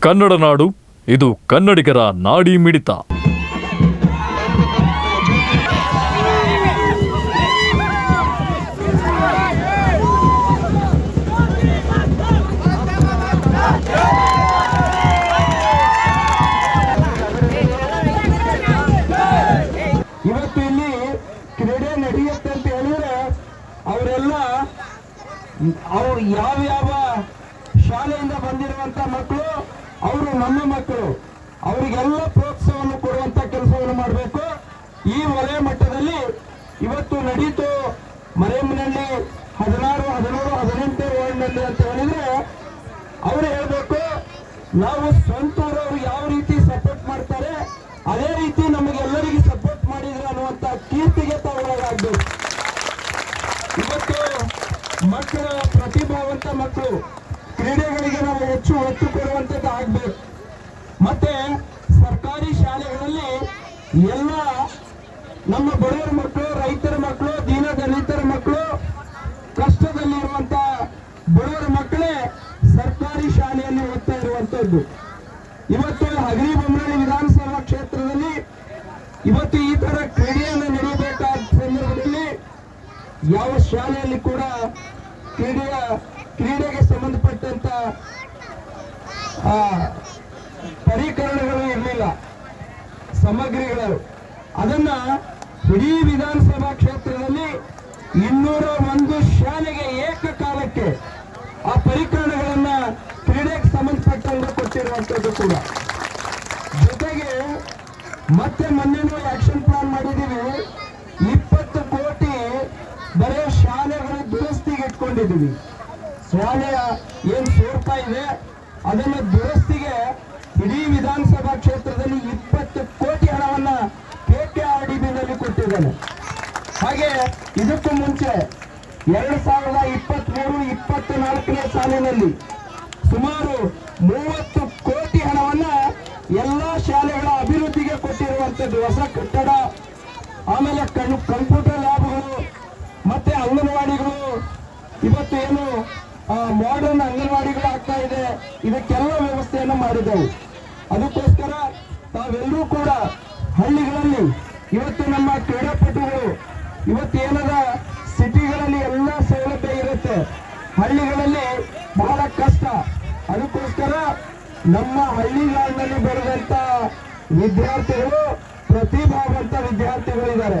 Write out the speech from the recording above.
ಕನ್ನಡ ನಾಡು ಇದು ಕನ್ನಡಿಗರ ನಾಡಿ ಮಿಡಿತ. ಅಂತ ಅವರೆಲ್ಲ ಅವ್ರು ಯಾವ ಯಾವ ಶಾಲೆಯಿಂದ ಬಂದಿರುವಂತ ಮಕ್ಕಳು ಅವರು ನಮ್ಮ ಮಕ್ಕಳು. ಅವರಿಗೆಲ್ಲ ಪ್ರೋತ್ಸಾಹವನ್ನು ಕೊಡುವಂತ ಕೆಲಸವನ್ನು ಮಾಡಬೇಕು. ಈ ವಲಯ ಮಟ್ಟದಲ್ಲಿ ಇವತ್ತು ನಡೀತು ಮರೆಯಮ್ಮನಲ್ಲಿ ಹದಿನಾರು ಹದಿನಾರು ಹದಿನೆಂಟು ವಾರ್ಡ್ನಲ್ಲಿ ಅಂತ ಹೇಳಿದ್ರೆ ಅವರು ಹೇಳಬೇಕು, ನಾವು ಸ್ವಂತೂರವ್ರು ಯಾವ ರೀತಿ ಸಪೋರ್ಟ್ ಮಾಡ್ತಾರೆ, ಅದೇ ರೀತಿ ನಮಗೆಲ್ಲರಿಗೂ ಸಪೋರ್ಟ್ ಮಾಡಿದ್ರೆ ಅನ್ನುವಂತ ಕೀರ್ತಿಗೆ ತಗೊಳ್ಳೋದಾಗ್ಬೇಕು ಇವತ್ತು ಮಕ್ಕಳ ಪ್ರತಿಭಾವಂತ ಮಕ್ಕಳು, ಕ್ರೀಡೆಗಳಿಗೆ ಹೆಚ್ಚು ಒತ್ತು ಕೊಡುವಂತದ್ದು ಆಗ್ಬೇಕು. ಮತ್ತೆ ಸರ್ಕಾರಿ ಶಾಲೆಗಳಲ್ಲಿ ಎಲ್ಲ ನಮ್ಮ ಬಡವರ ಮಕ್ಕಳು, ರೈತರ ಮಕ್ಕಳು ದೀನ ದಲಿತರ ಮಕ್ಕಳು, ಕಷ್ಟದಲ್ಲಿರುವಂತ ಬಡವರ ಮಕ್ಕಳೇ ಸರ್ಕಾರಿ ಶಾಲೆಯಲ್ಲಿ ಓದ್ತಾ ಇರುವಂತದ್ದು. ಇವತ್ತು ಹಗರಿ ಬೊಮ್ಮನಹಳ್ಳಿ ವಿಧಾನಸಭಾ ಕ್ಷೇತ್ರದಲ್ಲಿ ಇವತ್ತು ಈ ತರ ಕ್ರೀಡೆಯನ್ನು ನಡೆಯಬೇಕಾದ ಸಂದರ್ಭದಲ್ಲಿ ಯಾವ ಶಾಲೆಯಲ್ಲಿ ಕೂಡ ಕ್ರೀಡೆಯ, ಕ್ರೀಡೆಗೆ ಸಂಬಂಧಪಟ್ಟಂತ ಪರಿಕರಣಗಳು ಇರಲಿಲ್ಲ. ಸಾಮಗ್ರಿಗಳು. ಅದನ್ನ ಇಡೀ ವಿಧಾನಸಭಾ ಕ್ಷೇತ್ರದಲ್ಲಿ ಇನ್ನೂರ ಒಂದು ಶಾಲೆಗೆ ಏಕಕಾಲಕ್ಕೆ ಆ ಪರಿಕರಣಗಳನ್ನ ಕ್ರೀಡೆಗೆ ಸಂಬಂಧಪಟ್ಟಂಗೆ ಕೊಟ್ಟಿರುವಂತದ್ದು ಕೂಡ. ಜೊತೆಗೆ ಮತ್ತೆ ಮೊನ್ನೆನೂ ಆಕ್ಷನ್ ಪ್ಲಾನ್ ಮಾಡಿದ್ದೀವಿ. ಇಪ್ಪತ್ತು ಕೋಟಿ ಬರೇ ಶಾಲೆಗಳ ದುರಸ್ತಿಗೆ ಇಟ್ಕೊಂಡಿದೀವಿ ಶಾಲೆಯ ಏನು ಸ್ವರೂಪ ಇದೆ? ಅದನ್ನ ದುರಸ್ತಿಗೆ ಇಡೀ ವಿಧಾನಸಭಾ ಕ್ಷೇತ್ರದಲ್ಲಿ ಇಪ್ಪತ್ತು ಕೋಟಿ ಹಣವನ್ನ ಬಿನಲ್ಲಿ ಕೊಟ್ಟಿದ್ದಾನೆ. ಹಾಗೆ ಇದಕ್ಕೂ ಮುಂಚೆ ಎರಡು ಸಾವಿರದ ಇಪ್ಪತ್ಮೂರು ಇಪ್ಪತ್ತ್ ನಾಲ್ಕನೇ ಸಾಲಿನಲ್ಲಿ ಸುಮಾರು ಮೂವತ್ತು ಕೋಟಿ ಹಣವನ್ನ ಎಲ್ಲಾ ಶಾಲೆಗಳ ಅಭಿವೃದ್ಧಿಗೆ ಕೊಟ್ಟಿರುವಂತದ್ದು ಹೊಸ ಕಟ್ಟಡ, ಆಮೇಲೆ ಕಣ್ಣು ಕಂಪ್ಯೂಟರ್ ಲ್ಯಾಬ್ಗಳು, ಮತ್ತೆ ಅಂಗನವಾಡಿಗಳು. ಇವತ್ತು ಏನು ಮಾಡರ್ನ್ ಅಂಗನವಾಡಿಗಳು ಆಗ್ತಾ ಇದೆ. ಇದಕ್ಕೆಲ್ಲ ವ್ಯವಸ್ಥೆಯನ್ನು ಮಾಡಿದೆವು ಅದಕ್ಕೋಸ್ಕರ ತಾವೆಲ್ಲರೂ ಕೂಡ ಹಳ್ಳಿಗಳಲ್ಲಿ ಇವತ್ತು ನಮ್ಮ ಕ್ರೀಡಾಪಟುಗಳು, ಇವತ್ತು ಏನದ ಸಿಟಿಗಳಲ್ಲಿ ಎಲ್ಲ ಸೌಲಭ್ಯ ಇರುತ್ತೆ. ಹಳ್ಳಿಗಳಲ್ಲಿ ಬಹಳ ಕಷ್ಟ. ಅದಕ್ಕೋಸ್ಕರ ನಮ್ಮ ಹಳ್ಳಿಗಳಲ್ಲಿ ಬೆಳೆದಂತ ವಿದ್ಯಾರ್ಥಿಗಳು, ಪ್ರತಿಭಾವಂತ ವಿದ್ಯಾರ್ಥಿಗಳಿದ್ದಾರೆ.